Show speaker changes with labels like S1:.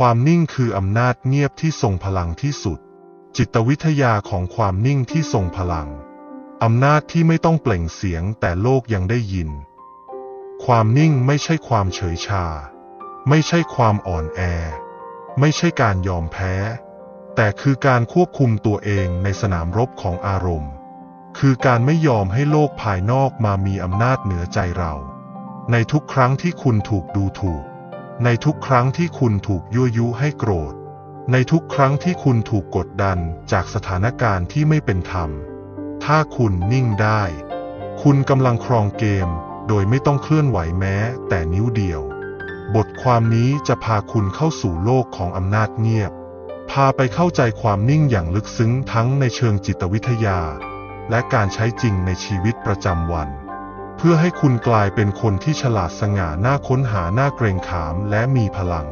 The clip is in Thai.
S1: ความนิ่งคืออำนาจเงียบที่ทรงพลังที่สุด จิตวิทยาของความนิ่งที่ทรงพลัง อำนาจที่ไม่ต้องเปล่งเสียงแต่โลกยังได้ยิน ความนิ่งไม่ใช่ความเฉยชา ไม่ใช่ความอ่อนแอ ไม่ใช่การยอมแพ้ แต่คือการควบคุมตัวเองในสนามรบของอารมณ์ คือการไม่ยอมให้โลกภายนอกมามีอำนาจเหนือใจเรา ในทุกครั้งที่คุณถูกดูถูก ในทุกครั้งที่คุณถูกยั่วยุให้โกรธ ในทุกครั้งที่คุณถูกกดดันจากสถานการณ์ที่ไม่เป็นธรรม ถ้าคุณนิ่งได้ คุณกำลังครองเกม โดยไม่ต้องเคลื่อนไหวแม้แต่นิ้วเดียว บทความนี้จะพาคุณเข้าสู่โลกของอำนาจเงียบ พาไปเข้าใจความนิ่งอย่างลึกซึ้งทั้งในเชิงจิตวิทยา และการใช้จริงในชีวิตประจำวัน พื่อให้คุณกลายเป็นคนที่ฉลาดสง่าหน้าค้นหาหน้าเกรงขามและมีพลัง